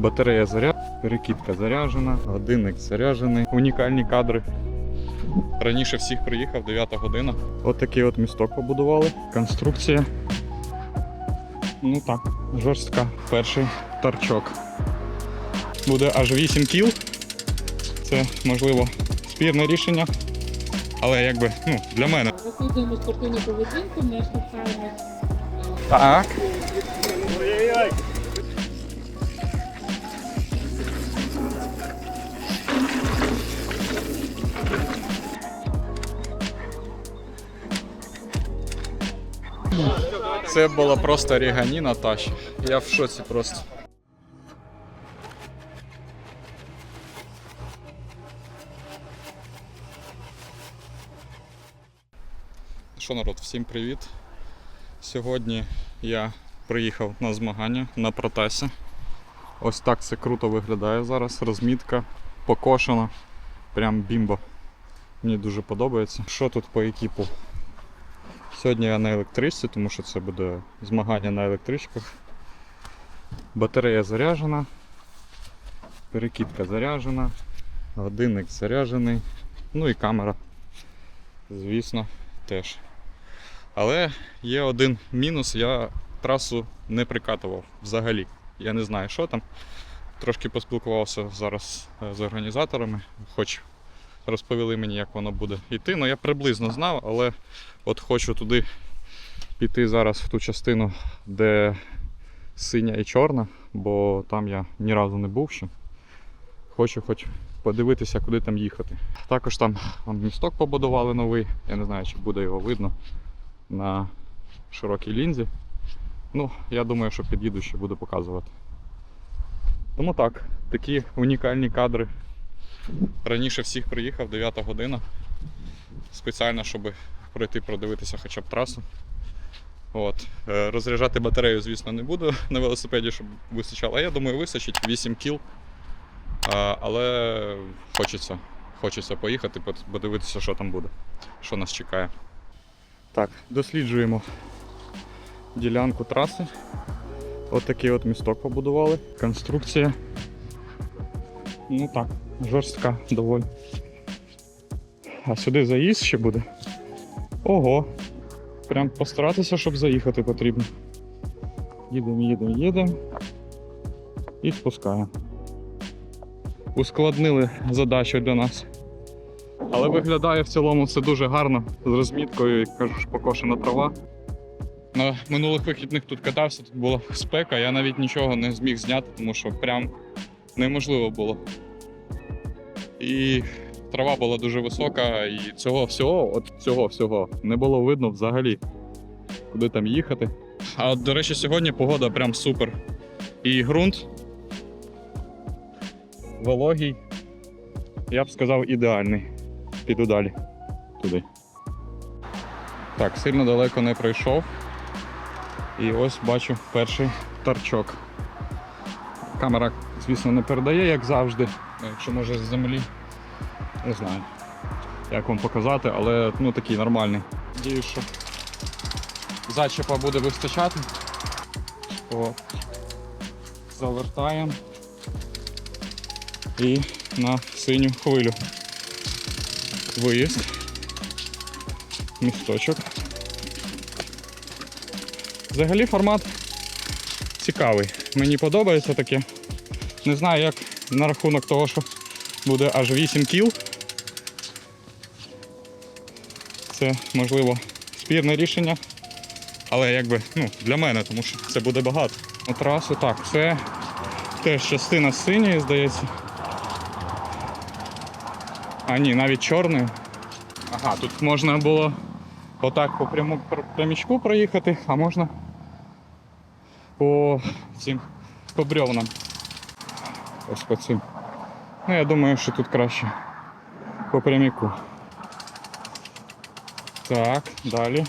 Батарея заряджена, перекидка заряджена, годинник заряджений. Унікальні кадри. Раніше всіх приїхав, 9 година. От такий от місток побудували. Конструкція. Ну так, жорстка. Перший торчок. Буде аж 8 кіл. Це можливо спірне рішення. Але якби, ну, для мене. Розслідуємо спортивну поведінку, не штовхаємо. Так. Це була просто ріганіна Таші. Я в шоці просто. Що народ, всім привіт. Сьогодні я приїхав на змагання на протасі. Ось так це круто виглядає зараз. Розмітка покошена. Прям бімба. Мені дуже подобається. Що тут по екіпу? Сьогодні я на електричці, тому що це буде змагання на електричках. Батарея заряджена, перекидка заряджена, годинник заряджений, ну і камера, звісно, теж. Але є один мінус, я трасу не прикатував взагалі. Я не знаю, що там. Трошки поспілкувався зараз е, з організаторами, хоч розповіли мені, як воно буде йти. Ну я приблизно знав, але от хочу туди піти зараз в ту частину, де синя і чорна, бо там я ні разу не був ще. Хочу хоч подивитися, куди там їхати. Також там місток побудували новий, я не знаю, чи буде його видно на широкій лінзі. Ну, я думаю, що під'їду ще буду показувати. Тому так, такі унікальні кадри. Раніше всіх приїхав, 9 година. Спеціально, щоб пройти продивитися хоча б трасу. От. Е, Розряджати батарею, звісно, не буду на велосипеді, щоб вистачало. А я думаю, вистачить 8 кіл. Але хочеться, хочеться поїхати, подивитися, що там буде, що нас чекає. Так, досліджуємо ділянку траси. От от місток побудували. Конструкція. Ну так, жорстка доволі. А сюди заїзд ще буде. Ого. Прям постаратися, щоб заїхати потрібно. Їдемо, їдемо, їдемо. І спускаємо. Ускладнили задачу для нас. Але виглядає в цілому все дуже гарно з розміткою, як кажу ж, покошена трава. На минулих вихідних тут катався, тут була спека, я навіть нічого не зміг зняти, тому що прям неможливо було. І трава була дуже висока, і цього всього, от цього всього, не було видно взагалі, куди там їхати. А до речі, сьогодні погода прям супер. І ґрунт вологий, я б сказав, ідеальний. Піду далі. Туди. Так, сильно далеко не пройшов. І ось бачу перший торчок. Камера, звісно, не передає, як завжди. Якщо може з землі. Не знаю, як вам показати, але ну такий нормальний. Надію, що зачепа буде вистачати. О, завертаємо і на синю хвилю. Виїзд. Місточок. Взагалі формат цікавий. Мені подобається таке. Не знаю, як на рахунок того, що буде аж 8 кіл. Це можливо спірне рішення. Але якби ну, для мене, тому що це буде багато. На трасу так, це теж частина синьої, здається. А ні, навіть чорної. Ага, тут можна було отак по пряму прямічку проїхати, а можна по цим по бревнам. Ось по цим. Ну, я думаю, що тут краще по пряміку. Так, далі.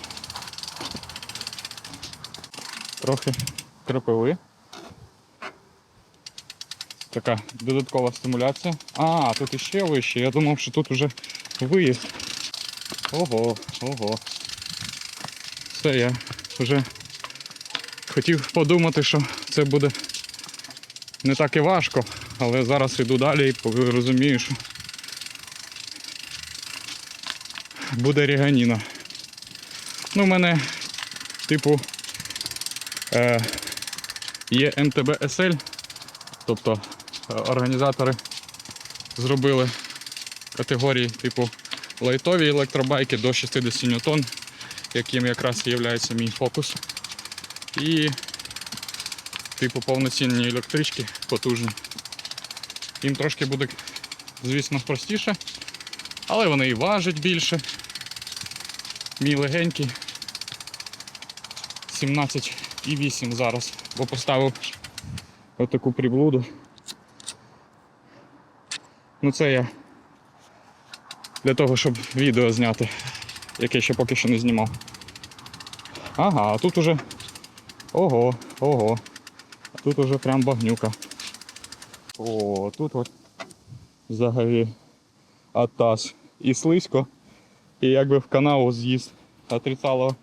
Трохи кропиви. Така додаткова стимуляція. А, тут іще вище. Я думав, що тут уже виїзд. Ого, ого. Все, я вже хотів подумати, що це буде не так і важко, але зараз йду далі і розумію, що буде ріганіна. Ну, в мене, типу, е, є МТБ SL, тобто е, організатори зробили категорії типу лайтові електробайки до 60 ньютон, яким якраз є мій фокус. І типу повноцінні електрички потужні. Їм трошки буде, звісно, простіше, але вони і важать більше. Мій легенький 17,8 зараз, бо поставив отаку приблуду. Ну це я для того, щоб відео зняти, яке ще поки що не знімав. Ага, а тут уже. Ого, ого. А тут уже прям багнюка. О, тут от взагалі атас. І слизько. І якби в канаву з'їзд отрицало.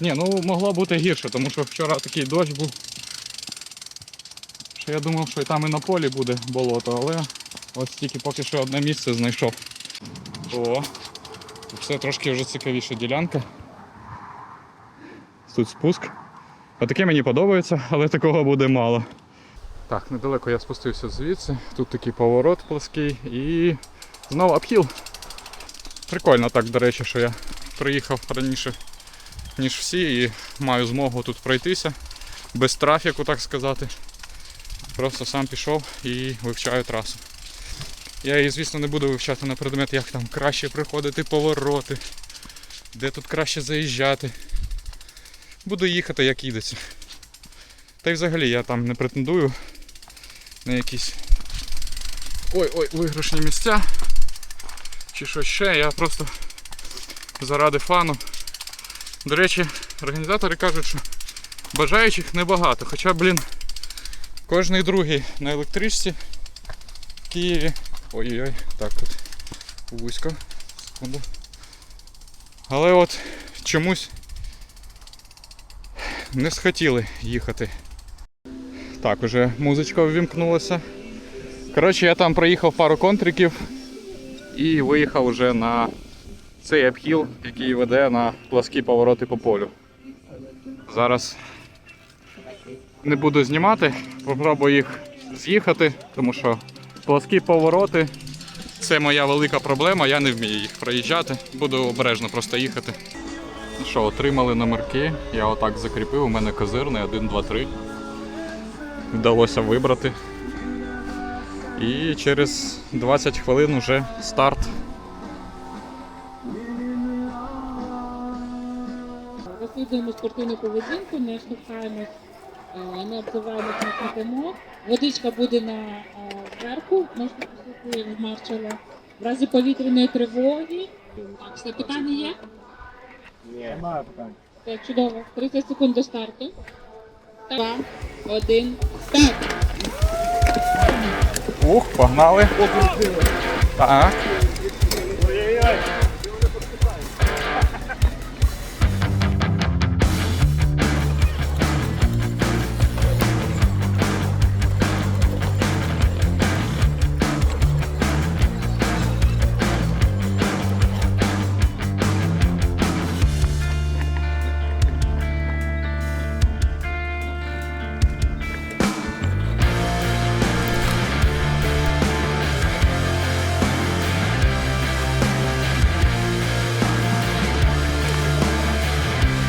Ні, ну могло бути гірше, тому що вчора такий дощ був. Що я думав, що і там і на полі буде болото, але ось тільки поки що одне місце знайшов. О, це трошки вже цікавіша ділянка. Тут спуск. Отаке мені подобається, але такого буде мало. Так, недалеко я спустився звідси. Тут такий поворот плоский і знову обхіл. Прикольно так, до речі, що я приїхав раніше, ніж всі, і маю змогу тут пройтися без трафіку, так сказати. Просто сам пішов і вивчаю трасу. Я її, звісно, не буду вивчати на предмет, як там краще приходити повороти, де тут краще заїжджати. Буду їхати, як їдеться. Та й взагалі я там не претендую на якісь ой-ой, виграшні місця чи щось ще. Я просто заради фану. До речі, організатори кажуть, що бажаючих небагато. Хоча, блін, кожний другий на електричці в Києві. Ой-ой-ой, так тут вузько. Секунду. Але от чомусь не схотіли їхати. Так, уже музичка ввімкнулася. Коротше, я там проїхав пару контриків і виїхав уже на цей обхіл, який веде на пласкі повороти по полю. Зараз не буду знімати, попробую їх з'їхати, тому що пласкі повороти це моя велика проблема, я не вмію їх проїжджати, буду обережно просто їхати. Ну що, отримали номерки, я отак закріпив, у мене козирний 1, 2, 3. Вдалося вибрати. І через 20 хвилин вже старт. Розслідуємо спортивну поведінку, не штовхаємось, е, не обзиваємось, не крутимо. Водичка буде на е, верху, можна послухати маршала. В разі повітряної тривоги. Так, все, питання є? Немає питань. Так, чудово. 30 секунд до старту. Два, один, старт. Ух, погнали. Так.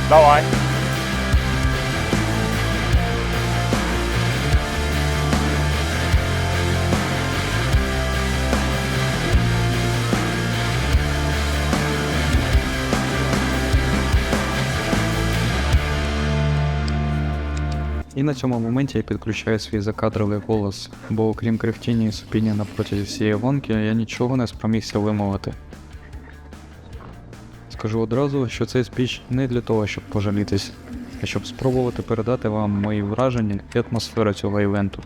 Давай. І на цьому моменті я підключаю свій закадровий голос, бо окрім кряхтіння і супіння на протязі всієї гонки, я нічого не спромігся вимовити. Скажу одразу, що цей спіч не для того, щоб пожалітись, а щоб спробувати передати вам мої враження і атмосферу цього івенту.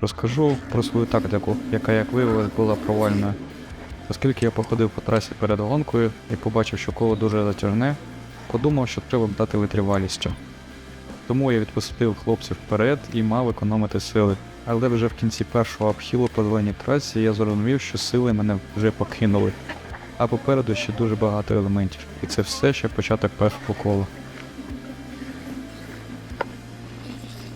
Розкажу про свою тактику, яка, як виявилось, була провальною. Оскільки я походив по трасі перед гонкою і побачив, що коло дуже затяжне, подумав, що треба б дати витривалістю. Тому я відпустив хлопців вперед і мав економити сили. Але вже в кінці першого обхилу по зеленій трасі я зрозумів, що сили мене вже покинули. А попереду ще дуже багато елементів, і це все ще початок першого кола.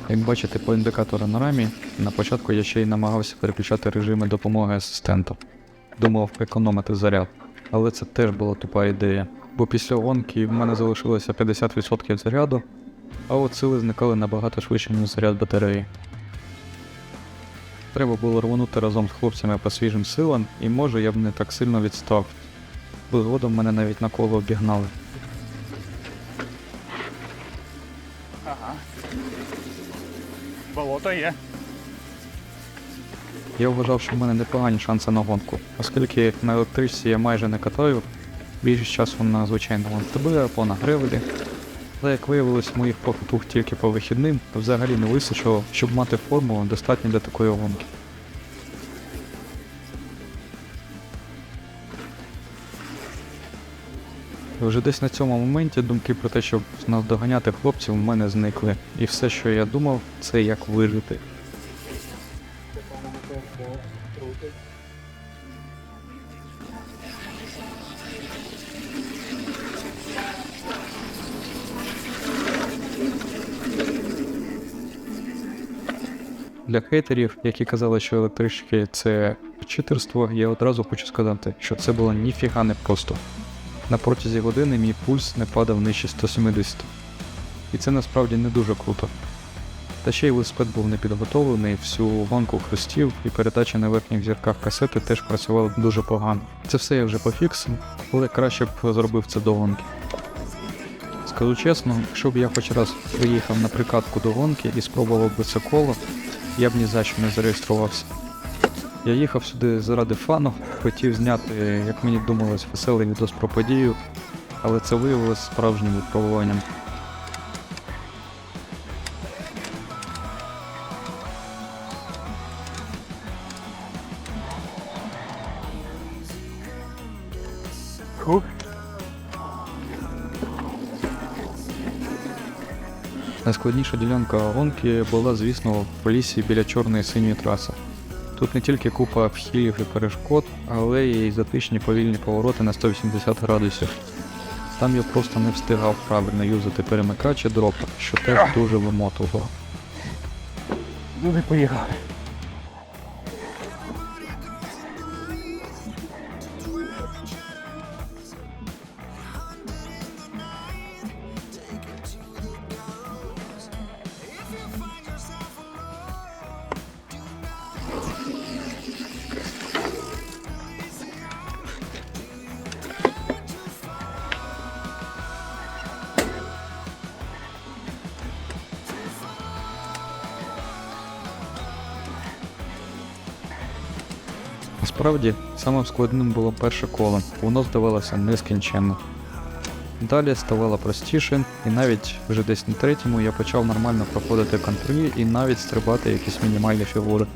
Як бачите по індикатору на рамі, на початку я ще й намагався переключати режими допомоги асистенту. Думав економити заряд, але це теж була тупа ідея, бо після гонки в мене залишилося 50% заряду, а от сили зникали набагато швидше, ніж заряд батареї. Треба було рвонути разом з хлопцями по свіжим силам, і може я б не так сильно відстав, бо згодом мене навіть на коло обігнали. Ага. Болото є. Я вважав, що в мене непогані шанси на гонку, оскільки на електричці я майже не катаю, більшість часу на звичайному МТБ або на гревелі. Але як виявилось, моїх покупок тільки по вихідним взагалі не вистачило, щоб мати форму достатньо для такої гонки. Вже десь на цьому моменті думки про те, щоб наздоганяти хлопців, у мене зникли. І все, що я думав, це як вижити. Для хейтерів, які казали, що електрички це читерство, я одразу хочу сказати, що це було ніфіга не просто. На протязі години мій пульс не падав нижче 170. І це насправді не дуже круто. Та ще й велосипед був не підготовлений, всю гонку хрустів і передача на верхніх зірках касети теж працювали дуже погано. Це все я вже пофіксив, але краще б зробив це до гонки. Скажу чесно, якщо б я хоч раз приїхав на прикатку до гонки і спробував би це коло, я б ні за що не зареєструвався. Я їхав сюди заради фану, хотів зняти, як мені думалось, веселий відос про подію, але це виявилось справжнім випробуванням. Найскладніша ділянка гонки була, звісно, в лісі біля чорної синьої траси. Тут не тільки купа вхилів і перешкод, але й затишні повільні повороти на 180 градусів. Там я просто не встигав правильно юзати перемикач і дроп, що теж дуже вимотувало. Люди поїхали. Насправді, самим складним було перше коло, воно здавалося нескінченно. Далі ставало простіше, і навіть вже десь на третьому я почав нормально проходити контролі і навіть стрибати якісь мінімальні фігури.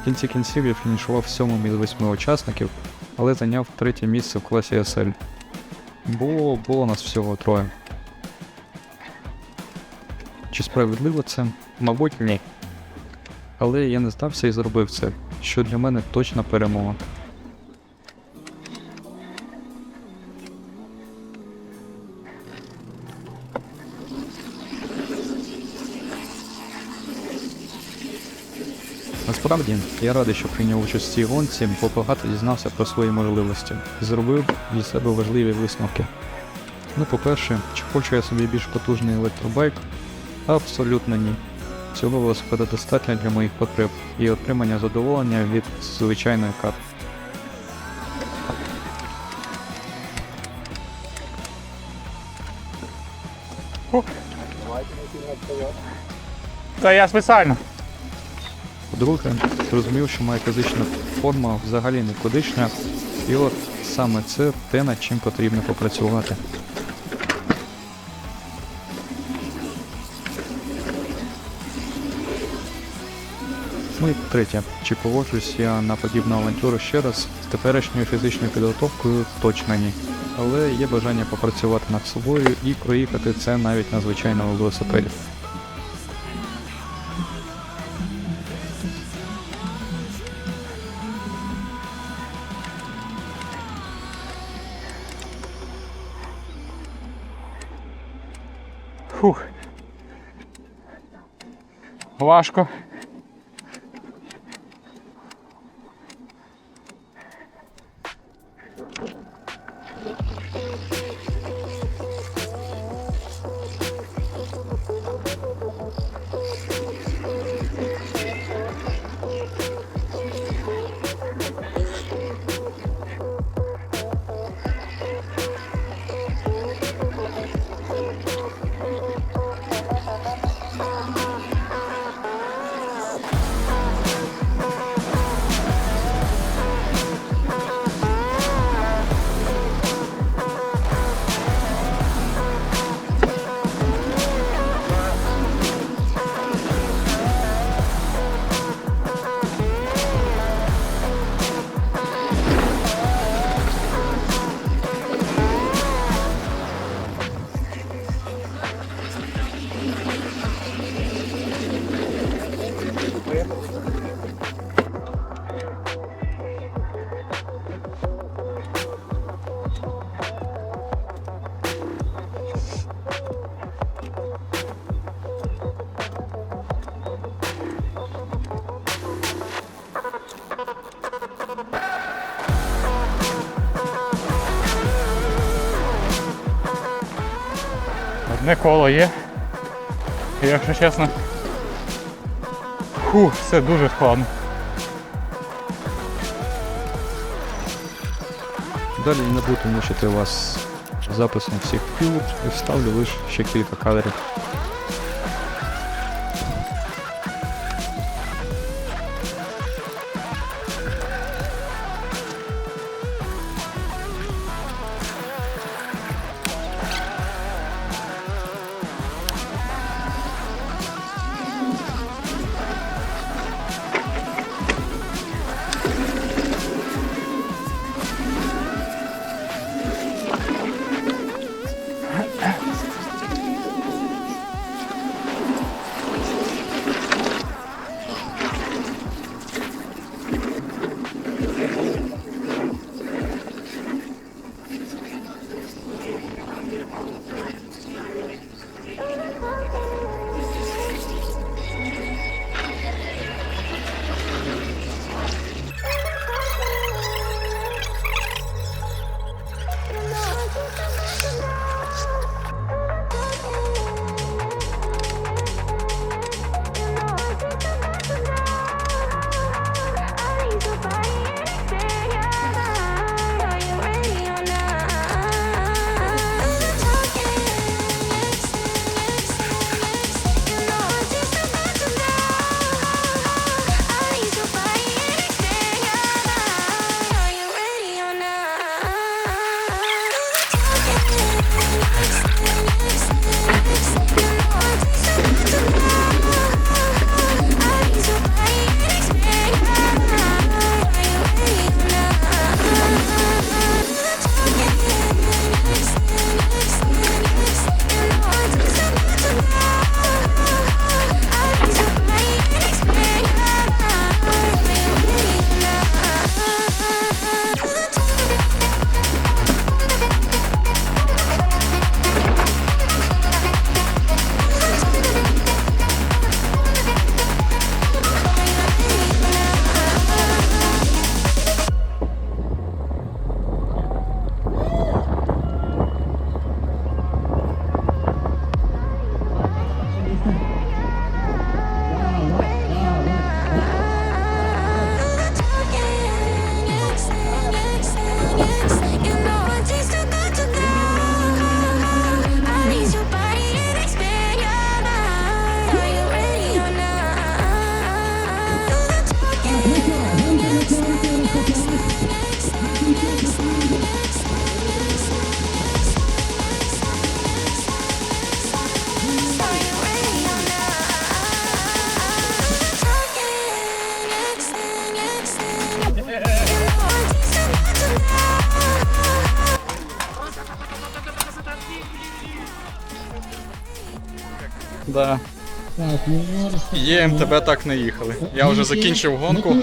В кінці кінців я фінішував сьомим із восьми учасників, але зайняв третє місце в класі SL. Було, було нас всього троє. Чи справедливо це? Мабуть, ні. Але я не здався і зробив це, що для мене точна перемога. Насправді, я радий, що прийняв участь в цій гонці, бо багато дізнався про свої можливості і зробив для себе важливі висновки. Ну, по-перше, чи хочу я собі більш потужний електробайк? Абсолютно ні. Цього велосипеда достатньо для моїх потреб і отримання задоволення від звичайної карти. Та я спеціально. По-друге, зрозумів, що моя фізична форма взагалі никудишня, і от саме це те, над чим потрібно попрацювати. Ну і третє, чи погоджуюсь я на подібну авантюру ще раз з теперішньою фізичною підготовкою точно ні. Але є бажання попрацювати над собою і проїхати це навіть на звичайному велосипеді. Фух. Важко. Одне коло є. І якщо чесно. Фу, це дуже складно. Далі не буду мучити вас записом всіх кіл і вставлю лише ще кілька кадрів. Єм тебе так не їхали. Я вже закінчив гонку.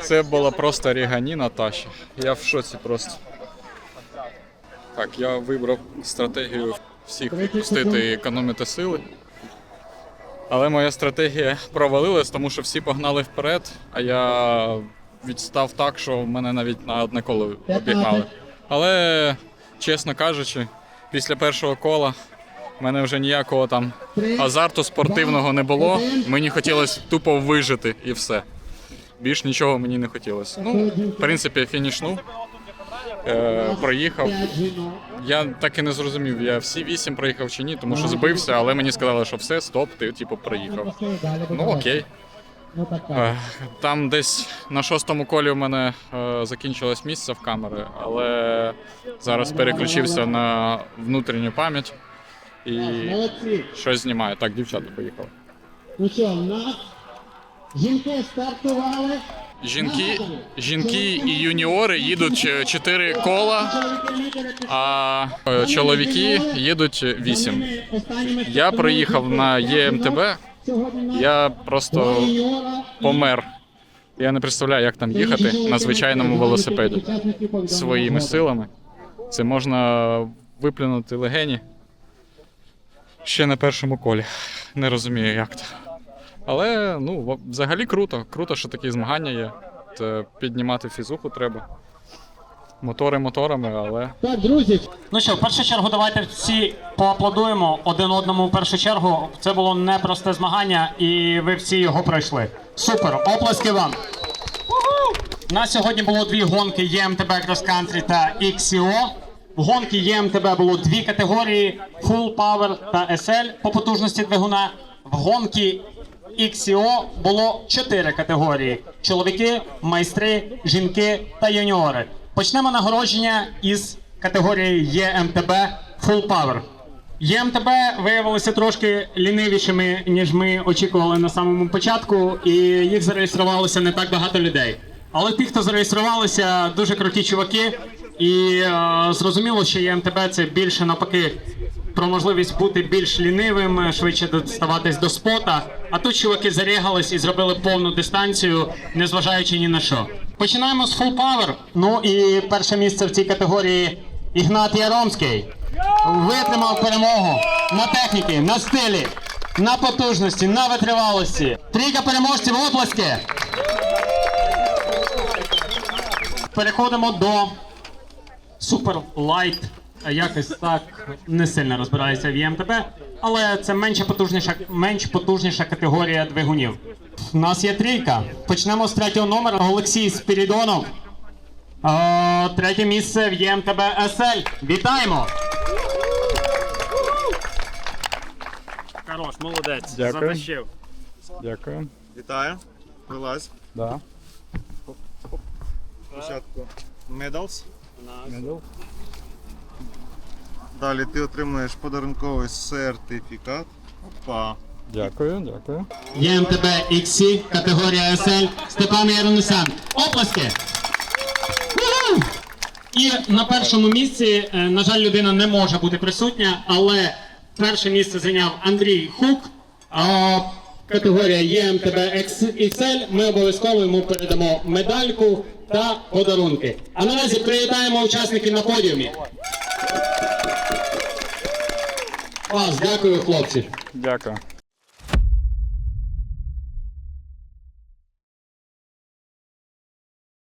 Це була просто ріганіна Таші. Я в шоці просто. Так, я вибрав стратегію всіх відпустити і економити сили. Але моя стратегія провалилась, тому що всі погнали вперед, а я відстав так, що мене навіть на одне коло обігнали. Але, чесно кажучи, після першого кола в мене вже ніякого там азарту спортивного не було. Мені хотілося тупо вижити і все. Більш нічого мені не хотілося. Ну, в принципі, фінішнув, е, проїхав. Я так і не зрозумів, я всі вісім проїхав чи ні, тому що збився, але мені сказали, що все, стоп, ти типу проїхав. Ну окей. Е, Там десь на шостому колі у мене е, закінчилось місце в камери, але зараз переключився на внутрішню пам'ять і Молодці. щось знімаю. Так, дівчата поїхали. Ну що, в нас жінки стартували. Жінки, жінки і юніори їдуть е, чотири кола, а е, чоловіки їдуть вісім. Я приїхав на ЄМТБ, я просто помер. Я не представляю, як там їхати на звичайному велосипеді своїми силами. Це можна виплюнути легені ще на першому колі. Не розумію, як це. Але ну, взагалі круто. Круто, що такі змагання є. От, піднімати фізуху треба. Мотори моторами, але Так, друзі, Ну що, в першу чергу, давайте всі поаплодуємо один одному в першу чергу. Це було непросте змагання, і ви всі його пройшли. Супер! Оплески вам! У нас сьогодні було дві гонки ЄМТБ Cross Country та XCO. В гонки ЄМТБ було дві категорії: Full Power та SL по потужності двигуна. В гонки XCO було чотири категорії: чоловіки, майстри, жінки та юніори. Почнемо нагородження із категорії ЄМТБ Full Power. ЄМТБ виявилися трошки лінивішими, ніж ми очікували на самому початку, і їх зареєструвалося не так багато людей. Але ті, хто зареєструвалися, дуже круті чуваки, і е, зрозуміло, що ЄМТБ це більше навпаки про можливість бути більш лінивим, швидше доставатись до спота. А тут чуваки зарягались і зробили повну дистанцію, незважаючи ні на що. Починаємо з Full Power. Ну і перше місце в цій категорії Ігнат Яромський. Витримав перемогу на техніки, на стилі, на потужності, на витривалості. Трійка переможців оплески. Переходимо до Super Light. Якось так не сильно розбираюся в ЄМТБ, але це менша потужніша, менш потужніша категорія двигунів. У нас є трійка. Почнемо з третього номера. Олексій Спірідонов. Е, третє місце в ЄМТБ СЛ. Вітаємо! Хорош, молодець. Дякую. Затащив. дякую. Вітаю. Вилазь. Да. Спочатку medals. Далі ти отримуєш подарунковий сертифікат. Опа. Дякую, дякую. ЄМТБ XC, категорія СЛ, Степан Яронесян. Оплески! І на першому місці, е, на жаль, людина не може бути присутня, але перше місце зайняв Андрій Хук. А категорія ЄМТБ XXL. Ми обов'язково йому передамо медальку та подарунки. А наразі привітаємо учасників на подіумі. Клас, дякую, хлопці. Дякую.